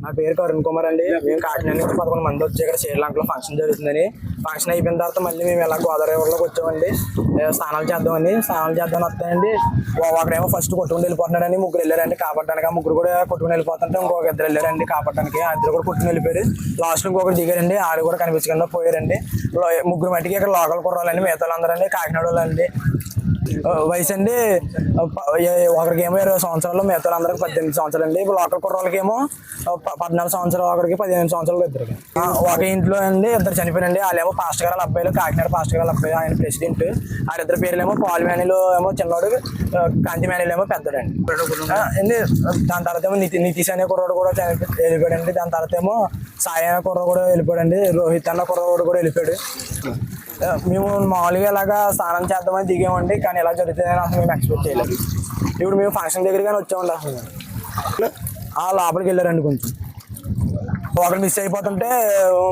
నా పేరు కరుణ్ కుమార్ అండి. మేము కాకినాడ నుంచి పదకొండు మంది వచ్చి ఇక్కడ శ్రీలంకలో ఫంక్షన్ జరుగుతుందని. ఫంక్షన్ అయిపోయిన తర్వాత మళ్ళీ మేము ఎలా గోదావరి ఊర్లోకి వచ్చామండి. స్నానాలు చేద్దామని. స్నానాలు చేద్దామని వస్తాయండి ఒకరేమో ఒకడేమో ఫస్ట్ కొట్టుకుని వెళ్ళిపోతున్నాడని ముగ్గురు వెళ్ళారండి. కాపాడడానికి ఆ ముగ్గురు కూడా కొట్టుకుని వెళ్ళిపోతుంటే ఇంకొక ఇద్దరు వెళ్ళారండి కాపాడడానికి ఆ ఇద్దరు కూడా కొట్టుకుని వెళ్ళిపోయారు. లాస్ట్ ఇంకొకరు దిగారండి. ఆరు కూడా కనిపించకుండా పోయారండి. ముగ్గురు మట్టికి ఇక్కడ లోకల్ కుర్రాలండి మిగతా వాళ్ళందరూ అండి కాకినాడ వాళ్ళండి వయసు అండి ఒకరికేమో ఒకరికి ఏమో ఇరవై సంవత్సరాలు మిగతా అందరికి పద్దెనిమిది సంవత్సరాలు అండి ఇప్పుడు లోకల్ కుర్రోళ్ళకి ఏమో ప- పద్నాలుగు సంవత్సరాలు ఒకరికి పదిహేను సంవత్సరాలు ఇద్దరికి. ఒక ఇంట్లో అండి ఇద్దరు చనిపోయారండి వాళ్ళేమో పాస్టర్ గారు అబ్బాయిలు కాకినాడ పాస్టర్ గారు అబ్బాయి ఆయన ప్రెసిడెంట్ వాళ్ళిద్దరు పేర్లేమో పాల్ మేనీలు ఏమో చిన్నోడు కాంతి మేనీలు ఏమో పెద్దడండి అండి దాని తర్వాత ఏమో నితి నితీష్ అనే కుర్రాడు కూడా చనిపోయి దాని తర్వాత ఏమో సాయి అనే కుర్రోడు కూడా వెళ్ళిపోయాడండి. రోహిత్ అన్న కుర్రోడు కూడా వెళ్ళిపోయాడు. మేము మామూలుగా ఇలాగా స్నానం చేద్దామని దిగామండి కానీ ఇలా జరుగుతుందని అసలు మేము ఎక్స్పెక్ట్ చేయలేదు. ఇప్పుడు మేము ఫంక్షన్ దగ్గరగానే వచ్చామండి అసలు. ఆ లోపలికి వెళ్ళారండి కొంచెం. ఒకరు మిస్ అయిపోతుంటే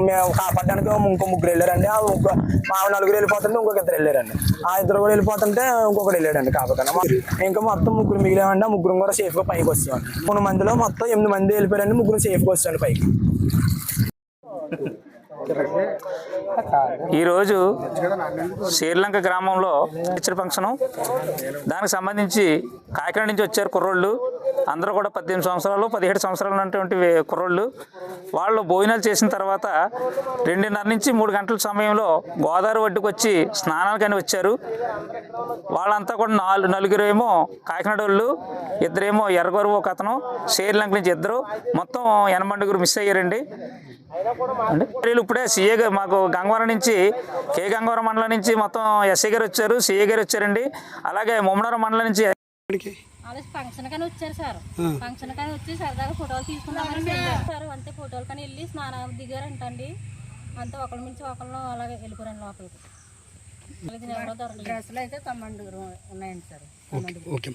మేము కాపాడడానికి ఇంకో ముగ్గురు వెళ్ళారండి. ఆ ఇంకో మా నలుగురు వెళ్ళిపోతుంటే ఇంకొక ఇద్దరు వెళ్ళారండి. ఆ ఇద్దరు కూడా వెళ్ళిపోతుంటే ఇంకొకరు వెళ్ళాడండి కాపాడడానికి. ఇంకా మొత్తం ముగ్గురు మిగిలామండి ఆ ముగ్గురు కూడా సేఫ్గా పైకి వచ్చామండి మూడు మందిలో మొత్తం ఎనిమిది మంది వెళ్ళిపోయారండి ముగ్గురు సేఫ్గా వచ్చాండి పైకి. ఈరోజు శ్రీలంక గ్రామంలో టీచర్ ఫంక్షను. దానికి సంబంధించి కాకినాడ నుంచి వచ్చారు కుర్రోళ్ళు. అందరూ కూడా పద్దెనిమిది సంవత్సరాలు పదిహేడు సంవత్సరాలు ఉన్నటువంటి కుర్రోళ్ళు. వాళ్ళు భోజనాలు చేసిన తర్వాత రెండున్నర నుంచి మూడు గంటల సమయంలో గోదావరి ఒడ్డుకు వచ్చి స్నానాలకని వచ్చారు. వాళ్ళంతా కూడా నాలుగు నలుగురు ఏమో కాకినాడ వాళ్ళు ఇద్దరేమో ఎర్రగొరువు ఒక అతను శ్రీలంక నుంచి ఇద్దరు. మొత్తం ఎనమండుగురు మిస్ అయ్యారండి. వీళ్ళు ఇప్పుడే సీఏ గారు మాకు గంగవరం నుంచి కే గంగవరం మండలం నుంచి మొత్తం ఎస్ఐ గారు వచ్చారు సీఏ గారు వచ్చారండి. అలాగే ముమ్మనవరం మండలం నుంచి ఫంక్షన్ కానీ వచ్చారు సార్. ఫంక్షన్ కానీ వచ్చి సరదాగా ఫోటోలు తీసుకుందామని వెళ్ళారు సార్. అంతే ఫోటోలు కానీ వెళ్ళి స్నానం దిగారంటండి. అంతే ఒకళ్ళ నుంచి ఒకళ్ళు అలాగే వెళ్ళిపోయారు లోపలికి. డ్రెస్సులు అయితే తొమ్మిది ఉన్నాయండి సార్. ఓకే.